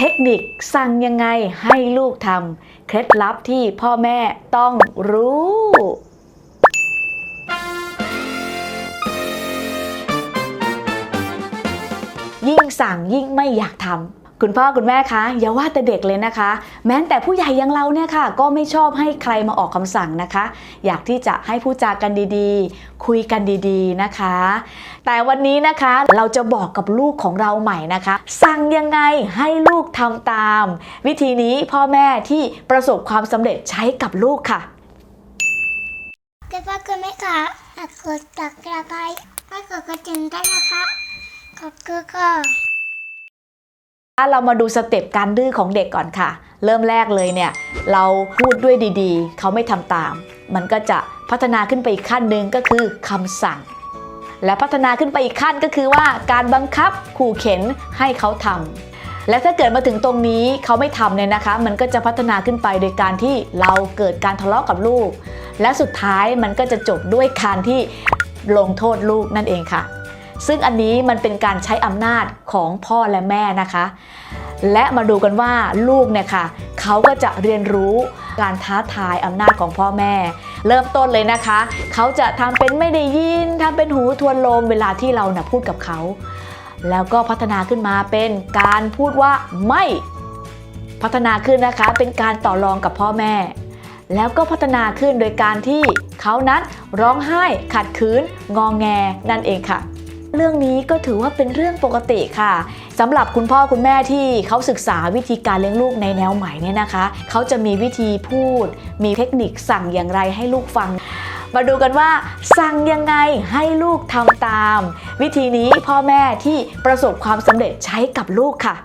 เทคนิคสั่งยังไงให้ลูกทำเคล็ดลับที่พ่อแม่ต้องรู้ ยิ่งสั่งยิ่งไม่อยากทำ คุณพ่อคุณแม่คะอย่าว่าแต่เด็กเลยนะคะ แม้แต่ผู้ใหญ่อย่างเราเนี่ยค่ะ ก็ไม่ชอบให้ใครมาออกคำสั่งนะคะ อยากที่จะให้พูดจากันดีๆ คุยกันดีๆนะคะ แต่วันนี้นะคะเราจะบอกกับลูกของเราใหม่นะคะ สั่งยังไงให้ลูกทำตาม วิธีนี้พ่อแม่ที่ประสบความสำเร็จใช้กับลูกค่ะคุณพ่อคุณแม่คะฝากกดตักกระไายให้กดกระดิ่งด้นะคะ ขอบคุณค่ะ เรามาดูสเต็ปการดื้อของเด็กก่อนค่ะ เริ่มแรกเลยเนี่ย เราพูดด้วยดีๆ เขาไม่ทำตาม มันก็จะพัฒนาขึ้นไปอีกขั้นหนึ่งก็คือคำสั่ง และพัฒนาขึ้นไปอีกขั้นก็คือว่าการบังคับขู่เข็นให้เขาทำและถ้าเกิดมาถึงตรงนี้เขาไม่ทำเนี่ยนะคะ มันก็จะพัฒนาขึ้นไปโดยการที่เราเกิดการทะเลาะกับลูก และสุดท้ายมันก็จะจบด้วยการที่ลงโทษลูกนั่นเองค่ะ ซึ่งอันนี้มันเป็นการใช้อำนาจของพ่อและแม่นะคะ และมาดูกันว่าลูกเนี่ยค่ะเขาก็จะเรียนรู้การท้าทายอำนาจของพ่อแม่ เริ่มต้นเลยนะคะ เขาจะทำเป็นไม่ได้ยินทำเป็นหูทวนลมเวลาที่เรานะ่ะพูดกับเขา แล้วก็พัฒนาขึ้นมาเป็นการพูดว่าไม่พัฒนาขึ้นนะคะเป็นการต่อรองกับพ่อแม่ แล้วก็พัฒนาขึ้นโดยการที่เขานั้นร้องไห้ขัดขืนงองแงนั่นเองค่ะ เรื่องนี้ก็ถือว่าเป็นเรื่องปกติค่ะสำหรับคุณพ่อคุณแม่ที่เขาศึกษาวิธีการเลี้ยงลูกในแนวใหม่เนี่ยนะคะ เขาจะมีวิธีพูด มีเทคนิคสั่งอย่างไรให้ลูกฟัง มาดูกันว่าสั่งยังไงให้ลูกทำตาม วิธีนี้พ่อแม่ที่ประสบความสำเร็จใช้กับลูกค่ะ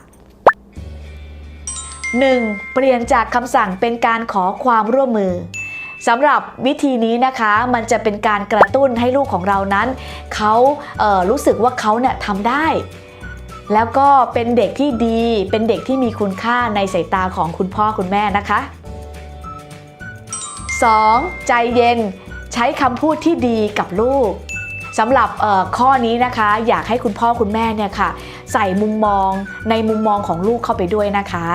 1. เปลี่ยนจากคำสั่งเป็นการขอความร่วมมือ สำหรับวิธีนี้นะคะมันจะเป็นการกระตุ้นให้ลูกของเรานั้นเขาเรู้สึกว่าเขาเนี่ยทำได้ แล้วก็เป็นเด็กที่ดีเป็นเด็กที่มีคุณค่าในสายตาของคุณพ่อคุณแม่นะคะ 2. ใจเย็นใช้คำพูดที่ดีกับลูกสำหรับข้อนี้นะคะ อยากให้คุณพ่อคุณแม่เนี่ยค่ะ ใส่มุมมองในมุมมองของลูกเข้าไปด้วยนะคะ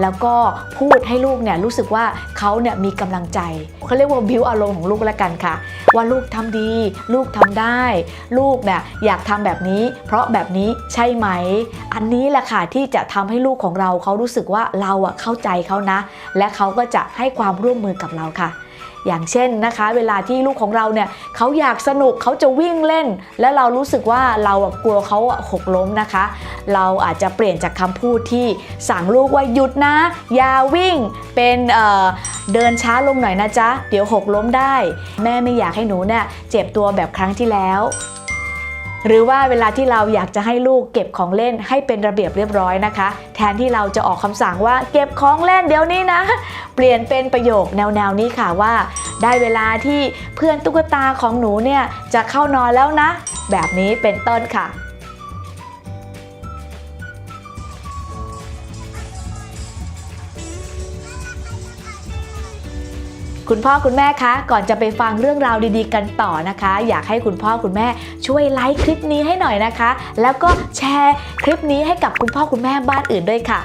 แล้วก็พูดให้ลูกเนี่ยรู้สึกว่าเขาเนี่ยมีกำลังใจเขาเรียกว่าบิวอารมณ์ของลูกแล้วกันค่ะ ว่าลูกทำดี ลูกทำได้ ลูกเนี่ยอยากทำแบบนี้ เพราะแบบนี้ใช่ไหม อันนี้แหละค่ะที่จะทำให้ลูกของเราเขารู้สึกว่าเราอะเข้าใจเขานะ และเขาก็จะให้ความร่วมมือกับเราค่ะ อย่างเช่นนะคะ เวลาที่ลูกของเราเนี่ยเขาอยากสนุกเขาจะวิ่งเล่น และเรารู้สึกว่าเรากลัวเขาหกล้มนะคะ เราอาจจะเปลี่ยนจากคำพูดที่สั่งลูกว่าหยุดนะ อย่าวิ่งเป็นเเดินช้าลงหน่อยนะจ๊ะ เดี๋ยวหกล้มได้ แม่ไม่อยากให้หนูเนี่ยเจ็บตัวแบบครั้งที่แล้ว หรือว่าเวลาที่เราอยากจะให้ลูกเก็บของเล่นให้เป็นระเบียบเรียบร้อยนะคะ แทนที่เราจะออกคำสั่งว่าเก็บของเล่นเดี๋ยวนี้นะ เปลี่ยนเป็นประโยคแนวๆนี้ค่ะว่า ได้เวลาที่เพื่อนตุ๊กตาของหนูเนี่ยจะเข้านอนแล้วนะ แบบนี้เป็นต้นค่ะ คุณพ่อคุณแม่คะ ก่อนจะไปฟังเรื่องราวดีๆ กันต่อนะคะ อยากให้คุณพ่อคุณแม่ช่วยไลค์คลิปนี้ให้หน่อยนะคะ แล้วก็แชร์คลิปนี้ให้กับคุณพ่อคุณแม่บ้านอื่นด้วยค่ะ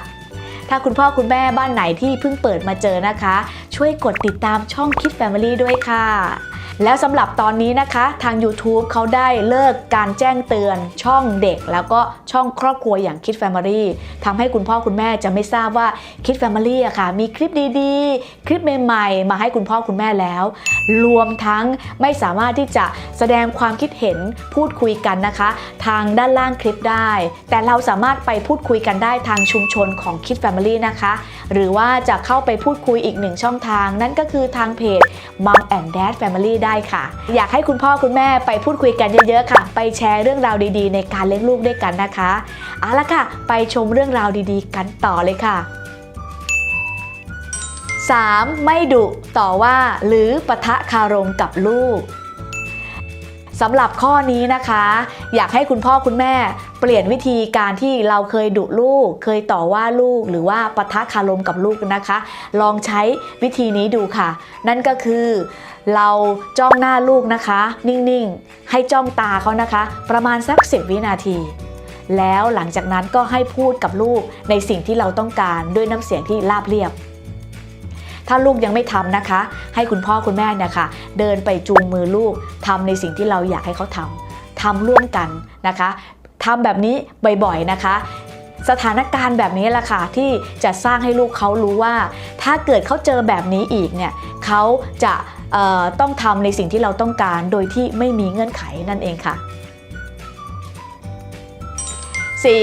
ถ้าคุณพ่อคุณแม่บ้านไหนที่เพิ่งเปิดมาเจอนะคะ ช่วยกดติดตามช่องคิด Family ด้วยค่ะ แล้วสำหรับตอนนี้นะคะทาง YouTube เขาได้เลิกการแจ้งเตือนช่องเด็ก แล้วก็ช่องครอบครัวอย่างคิด Family ทำให้คุณพ่อคุณแม่จะไม่ทราบว่าคิด Family อะค่ะ มีคลิปดีๆ คลิปใหม่ๆ มาให้คุณพ่อคุณแม่แล้ว รวมทั้งไม่สามารถที่จะแสดงความคิดเห็นพูดคุยกันนะคะ ทางด้านล่างคลิปได้ แต่เราสามารถไปพูดคุยกันได้ทางชุมชนของคิด Family นะคะ หรือว่าจะเข้าไปพูดคุยอีกหนึ่งช่องทาง นั่นก็คือทางเพจ Mom and Dad Family ได้ค่ะ อยากให้คุณพ่อคุณแม่ไปพูดคุยกันเยอะๆค่ะ ไปแชร์เรื่องราวดีๆ ในการเลี้ยงลูกด้วยกันนะคะเอาละค่ะ ไปชมเรื่องราวดีๆ กันต่อเลยค่ะ 3. ไม่ดุต่อว่าหรือปะทะคารมกับลูก สำหรับข้อนี้นะคะ อยากให้คุณพ่อคุณแม่เปลี่ยนวิธีการที่เราเคยดุลูก เคยต่อว่าลูก หรือว่าปะทะคารมกับลูกนะคะ ลองใช้วิธีนี้ดูค่ะ นั่นก็คือเราจ้องหน้าลูกนะคะ นิ่งๆ ให้จ้องตาเขานะคะ ประมาณสัก 10 วินาที แล้วหลังจากนั้นก็ให้พูดกับลูกในสิ่งที่เราต้องการด้วยน้ำเสียงที่ราบเรียบ ถ้าลูกยังไม่ทำนะคะ ให้คุณพ่อคุณแม่เนี่ยค่ะเดินไปจูงมือลูกทำในสิ่งที่เราอยากให้เขาทำทำร่วมกันนะคะทำแบบนี้บ่อยๆนะคะสถานการณ์แบบนี้แหละค่ะที่จะสร้างให้ลูกเขารู้ว่า ถ้าเกิดเขาเจอแบบนี้อีกเนี่ยเขาจะต้องทำในสิ่งที่เราต้องการโดยที่ไม่มีเงื่อนไขนั่นเองค่ะ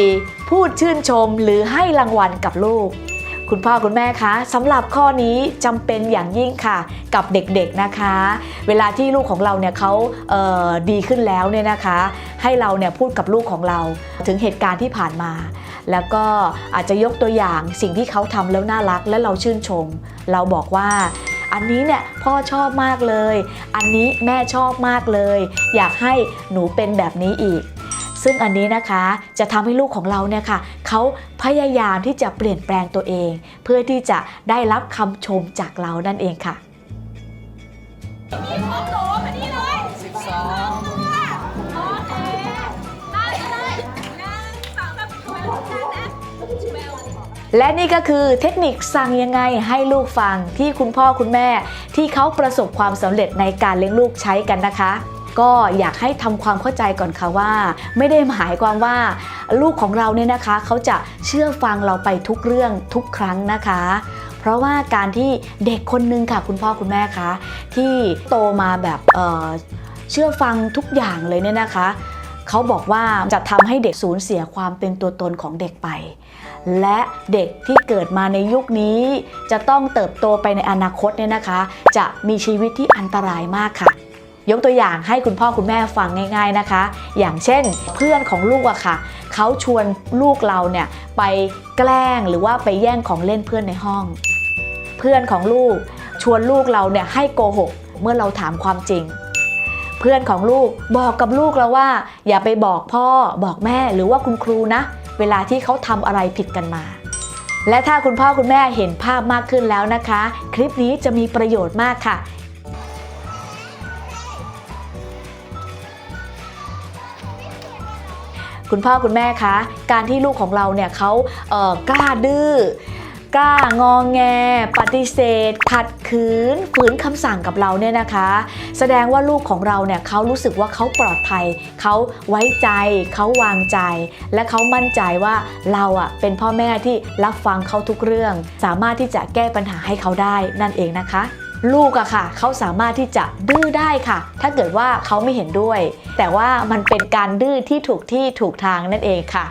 4. พูดชื่นชมหรือให้รางวัลกับลูก คุณพ่อคุณแม่คะสำหรับข้อนี้จำเป็นอย่างยิ่งค่ะ กับเด็กๆนะคะ เวลาที่ลูกของเราเนี่ยเขาเดีขึ้นแล้วเนี่ยนะคะ ให้เราเนี่ยพูดกับลูกของเราถึงเหตุการณ์ที่ผ่านมา แล้วก็อาจจะยกตัวอย่างสิ่งที่เขาทำแล้วน่ารักและเราชื่นชม เราบอกว่าอันนี้เนี่ยพ่อชอบมากเลย อันนี้แม่ชอบมากเลย อยากให้หนูเป็นแบบนี้อีก ซึ่งอันนี้นะคะจะทำให้ลูกของเราเนี่ยค่ะเขาพยายามที่จะเปลี่ยนแปลงตัวเอง เพื่อที่จะได้รับคำชมจากเรานั่นเองค่ะและนี่ก็คือเทคนิคสั่งยังไงให้ลูกฟังที่คุณพ่อคุณแม่ที่เขาประสบความสำเร็จในการเลี้ยงลูกใช้กันนะคะ ก็อยากให้ทำความเข้าใจก่อนค่ะว่า ไม่ได้หมายความว่าลูกของเราเนี่ยนะคะเขาจะเชื่อฟังเราไปทุกเรื่องทุกครั้งนะคะ เพราะว่าการที่เด็กคนนึงค่ะคุณพ่อคุณแม่คะที่โตมาแบบเเชื่อฟังทุกอย่างเลยเนี่ยนะคะเขาบอกว่าจะทำให้เด็กสูญเสียความเป็นตัวตนของเด็กไป และเด็กที่เกิดมาในยุคนี้ จะต้องเติบโตไปในอนาคตเนี่ยนะคะ จะมีชีวิตที่อันตรายมากค่ะ ยกตัวอย่างให้คุณพ่อคุณแม่ฟังง่ายๆนะคะ อย่างเช่นเพื่อนของลูกอะค่ะเขาชวนลูกเราเนี่ยไปแกล้งหรือว่าไปแย่งของเล่นเพื่อนในห้อง เพื่อนของลูกชวนลูกเราเนี่ยให้โกหกเมื่อเราถามความจริง เพื่อนของลูกบอกกับลูกแล้วว่า อย่าไปบอกพ่อบอกแม่หรือว่าคุณครูนะ เวลาที่เขาทำอะไรผิดกันมา และถ้าคุณพ่อคุณแม่เห็นภาพมากขึ้นแล้วนะคะ คลิปนี้จะมีประโยชน์มากค่ะ คุณพ่อคุณแม่คะ การที่ลูกของเราเนี่ยเขาเกล้าดื้อกล้างองแง ปฏิเสธ ขัดขืนฝืนคำสั่งกับเราเนี่ยนะคะ แสดงว่าลูกของเราเนี่ยเขารู้สึกว่าเขาปลอดภัย เขาไว้ใจ เขาวางใจ และเขามั่นใจว่าเราอะเป็นพ่อแม่ที่รับฟังเขาทุกเรื่อง สามารถที่จะแก้ปัญหาให้เขาได้นั่นเองนะคะ ลูกอะค่ะเขาสามารถที่จะดื้อได้ค่ะ ถ้าเกิดว่าเขาไม่เห็นด้วย แต่ว่ามันเป็นการดื้อที่ถูกที่ถูกทางนั่นเองค่ะ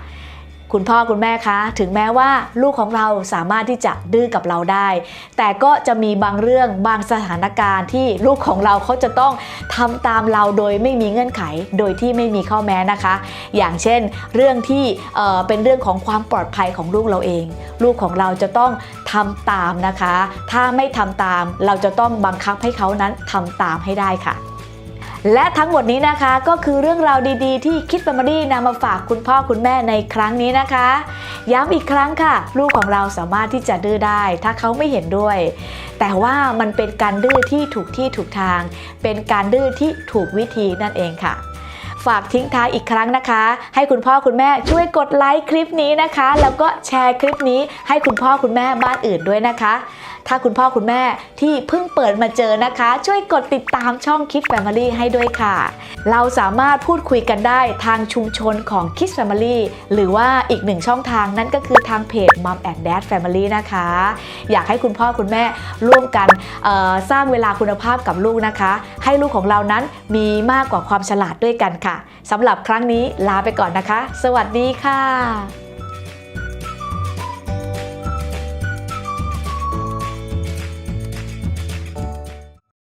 คุณพ่อคุณแม่คะ ถึงแม้ว่าลูกของเราสามารถที่จะดื้อกับเราได้ แต่ก็จะมีบางเรื่องบางสถานการณ์ที่ลูกของเราเขาจะต้องทำตามเราโดยไม่มีเงื่อนไข โดยที่ไม่มีข้อแม้นะคะ อย่างเช่น เรื่องที่เเป็นเรื่องของความปลอดภัยของลูกเราเอง ลูกของเราจะต้องทำตามนะคะ ถ้าไม่ทำตามเราจะต้องบังคับให้เขานั้นทำตามให้ได้ค่ะ และทั้งหมดนี้นะคะก็คือเรื่องราวดีๆ ที่คิดแฟมิลี่นำมาฝากคุณพ่อคุณแม่ในครั้งนี้นะคะ ย้ำอีกครั้งค่ะ ลูกของเราสามารถที่จะดื้อได้ ถ้าเขาไม่เห็นด้วย แต่ว่ามันเป็นการดื้อที่ถูกที่ถูกทาง เป็นการดื้อที่ถูกวิธีนั่นเองค่ะ ฝากทิ้งท้ายอีกครั้งนะคะ ให้คุณพ่อคุณแม่ช่วยกดไลค์คลิปนี้นะคะ แล้วก็แชร์คลิปนี้ให้คุณพ่อคุณแม่บ้านอื่นด้วยนะคะ ถ้าคุณพ่อคุณแม่ที่เพิ่งเปิดมาเจอนะคะ ช่วยกดติดตามช่อง Kids Family ให้ด้วยค่ะ เราสามารถพูดคุยกันได้ทางชุมชนของ Kids Family หรือว่าอีกหนึ่งช่องทางนั่นก็คือทางเพจ Mom and Dad Family นะคะ อยากให้คุณพ่อคุณแม่ร่วมกันสร้างเวลาคุณภาพกับลูกนะคะ ให้ลูกของเรานั้นมีมากกว่าความฉลาดด้วยกันค่ะสำหรับครั้งนี้ลาไปก่อนนะคะ สวัสดีค่ะ